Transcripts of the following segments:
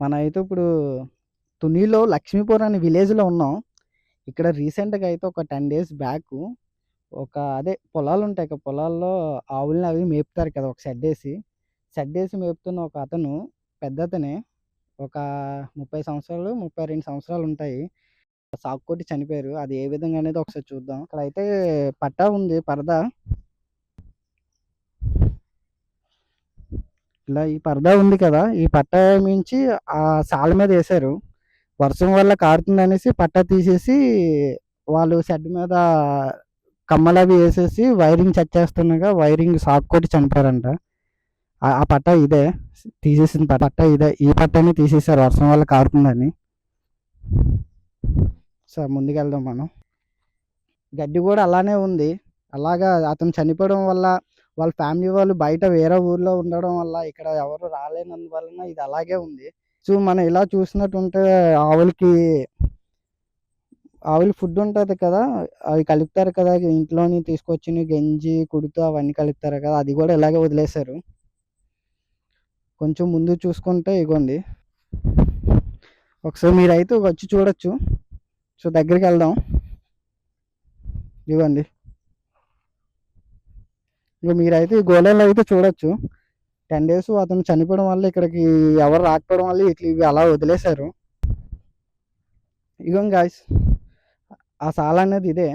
మనమైతే ఇప్పుడు తునిలో లక్ష్మీపురం అనే విలేజ్‌లో ఉన్నాం. ఇక్కడ రీసెంట్‌గా అయితే ఒక 10 డేస్ బ్యాక్ ఒక అదే పొలాలు ఉంటాయి కదా! పొలాల్లో ఆవులని అవి మేపుతారు కదా! ఒక షెడ్డేసి. షెడ్డేసి మేపుతున్న ఒక అతను పెద్దతనే. ఒక 30 సంవత్సరాలు, 32 సంవత్సరాలుంటాయి. షాక్ కొట్టి చనిపోయారు. అది ఏ విధంగా అనేది ఒకసారి చూద్దాం. ఇక్కడ అయితే పట్టా ఉంది పరదా. ఇలా ఈ పరదా ఉంది కదా! ఈ పట్టా మించి ఆ సాల మీద వేశారు వర్షం వల్ల కారుతుందనేసి పట్టా తీసేసి వాళ్ళు షెడ్ మీద కమ్మలు అవి వేసేసి వైరింగ్ చెక్ చేస్తుండగా వైరింగ్ షాక్ కొట్టి చనిపోయారంట. ఆ పట్ట పట్టా ఇదే. తీసేసిన పట్టా ఇదే. ఈ పట్టని తీసేసారు వర్షం వల్ల కారుతుందని. సార్ ముందుకెళ్దాం మనం. గడ్డి కూడా అలానే ఉంది. అలాగా అతను చనిపోవడం వల్ల వాళ్ళ ఫ్యామిలీ వాళ్ళు బయట వేరే ఊర్లో ఉండడం వల్ల ఇక్కడ ఎవరు రాలేనందువలన ఇది అలాగే ఉంది. సో, మనం ఇలా చూసినట్టుంటే ఆవులకి ఆవులకి ఫుడ్ ఉంటుంది కదా! అవి కలుపుతారు కదా! ఇంట్లోని తీసుకొచ్చిన గంజి, కుడుతూ అవన్నీ కలుపుతారు కదా! అది కూడా ఇలాగే వదిలేశారు. కొంచెం ముందు చూసుకుంటే ఇగోండి. ఒకసారి మీరైతే వచ్చి చూడొచ్చు. సో, దగ్గరికి వెళ్దాం ఇవ్వండి ఇగ మీరైతే ఈ గోళాలు అయితే చూడొచ్చు. 10 డేస్ అతను చనిపోవడం వల్ల ఇక్కడికి ఎవరు రాకపోవడం వల్ల ఇట్లా ఇవి అలా వదిలేశారు. ఇగో గాయ్స్. ఆ సాల అనేది ఇదే.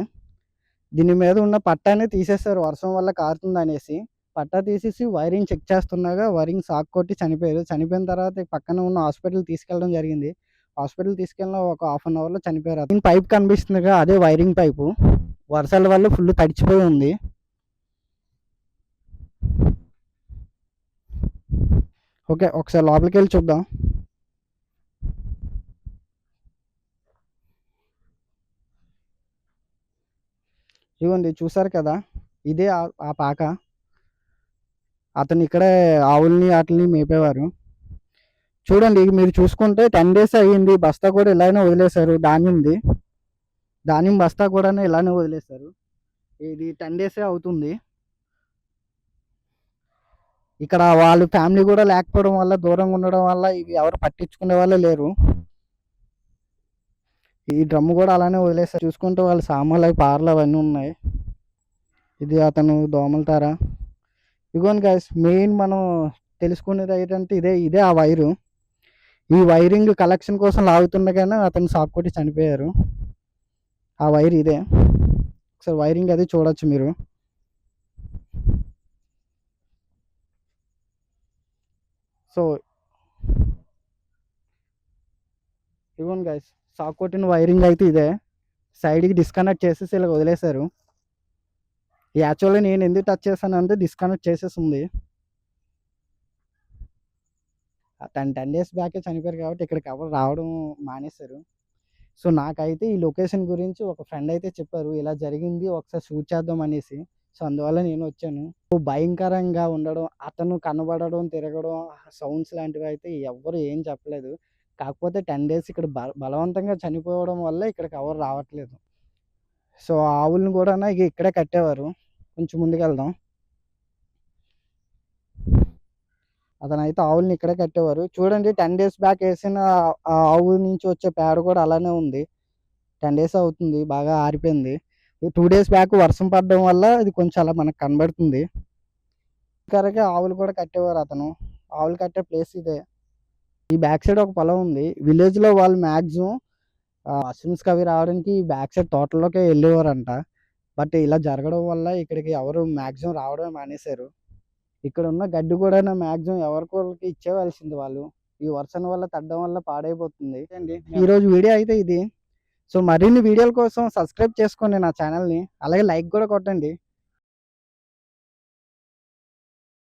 దీని మీద ఉన్న పట్టానే తీసేస్తారు వర్షం వల్ల కారుతుందనేసి. పట్టా తీసేసి వైరింగ్ చెక్ చేస్తుండగా వైరింగ్ సాక్ కొట్టి చనిపోయారు. చనిపోయిన తర్వాత పక్కన ఉన్న హాస్పిటల్ తీసుకెళ్ళడం జరిగింది. హాస్పిటల్ తీసుకెళ్ళిన ఒక హాఫ్ అన్ అవర్‌లో చనిపోయారు. దీని పైప్ కనిపిస్తుందిగా అదే వైరింగ్ పైపు. వర్షాల వల్ల ఫుల్ తడిచిపోయి ఉంది. ఓకే. ఒకసారి లోపలికి వెళ్ళి చూద్దాం. ఇగోండి చూసారు కదా! ఇదే ఆ ఆ పాక. అతను ఇక్కడే ఆవుల్ని వాటిని మేపేవారు. చూడండి మీరు చూసుకుంటే 10 డేస్ అయ్యింది. బస్తా కూడా ఇలానే వదిలేశారు ధాన్యంది. ధాన్యం బస్తా కూడా ఇలానే వదిలేశారు. ఇది 10 డేసే అవుతుంది. ఇక్కడ వాళ్ళ ఫ్యామిలీ కూడా లేకపోవడం వల్ల దూరంగా ఉండడం వల్ల ఇవి ఎవరు పట్టించుకునే వాళ్ళే లేరు. ఈ డ్రమ్ము కూడా అలానే వదిలేస్తారు చూసుకుంటే వాళ్ళ సామాన్లు అవి పార్లు అవన్నీ ఉన్నాయి. ఇది అతను దోమల తెర. ఇగోని గైస్ మెయిన్ మనం తెలుసుకునేది ఏంటంటే ఇదే ఇదే ఆ వైరు. ఈ వైరింగ్ కలెక్షన్ కోసం లాగుతుండగానే అతను షాప్ కొట్టి చనిపోయారు. ఆ వైర్ ఇదే. ఒకసారి వైరింగ్ అది చూడొచ్చు మీరు. సో ఇవ్వండి గైస్ షాక్ కొట్టిన వైరింగ్ అయితే ఇదే. సైడ్‌కి డిస్కనెక్ట్ చేసేసి ఇలా వదిలేశారు. యాక్చువల్‌గా నేను ఎందుకు టచ్ చేశానంటే డిస్కనెక్ట్ చేసేసింది టెన్ టెన్ డేస్ బ్యాకే చనిపోయారు కాబట్టి ఇక్కడికి ఎవరు రావడం మానేశారు. సో, నాకైతే ఈ లొకేషన్ గురించి ఒక ఫ్రెండ్ అయితే చెప్పారు. ఇలా జరిగింది ఒకసారి షూట్ చేద్దాం అనేసి. సో, అందువల్ల నేను వచ్చాను. భయంకరంగా ఉండడం, అతను కనబడడం, తిరగడం, సౌండ్స్ లాంటివి అయితే ఎవ్వరు ఏం చెప్పలేదు. కాకపోతే 10 డేస్ ఇక్కడ బ బలవంతంగా చనిపోవడం వల్ల ఇక్కడికి ఎవరు రావట్లేదు. సో, ఆవులను కూడా ఇక్కడే కట్టేవారు. కొంచెం ముందుకెళ్దాం. అతనైతే ఆవుల్ని ఇక్కడే కట్టేవారు. చూడండి 10 డేస్ బ్యాక్ వేసిన ఆ ఆవు నుంచి వచ్చే పేడ కూడా అలానే ఉంది. 10 డేస్ అవుతుంది. బాగా ఆరిపోయింది. 2 డేస్ బ్యాక్ వర్షం పడడం వల్ల ఇది కొంచెం అలా మనకు కనబడుతుంది. కరకే ఆవులు కూడా కట్టేవారు అతను. ఆవులు కట్టే ప్లేస్ ఇదే. ఈ బ్యాక్ సైడ్ ఒక పొలం ఉంది. విలేజ్‌లో వాళ్ళు మాక్సిమం ఆహ్, మష్రూమ్స్‌కి అవి రావడానికి ఈ బ్యాక్ సైడ్ తోటల్లోకే ఎళ్ళేవారంట. బట్ ఇలా జరగడం వల్ల ఇక్కడికి ఎవరు మాక్సిమం రావడమే మానేశారు. ఇక్కడున్న గడ్డి కూడాను మాక్సిమం ఎవరికోళ్ళకి ఇచ్చేయాల్సింది వాళ్ళు. ఈ వర్షం వల్ల తడడం వల్ల పాడైపోతుంది. అండి. ఈరోజు వీడియో అయితే ఇది. సో, మరిన్ని వీడియోల కోసం సబ్స్క్రైబ్ చేసుకోండి నా ఛానల్ని అలాగే లైక్ కూడా కొట్టండి.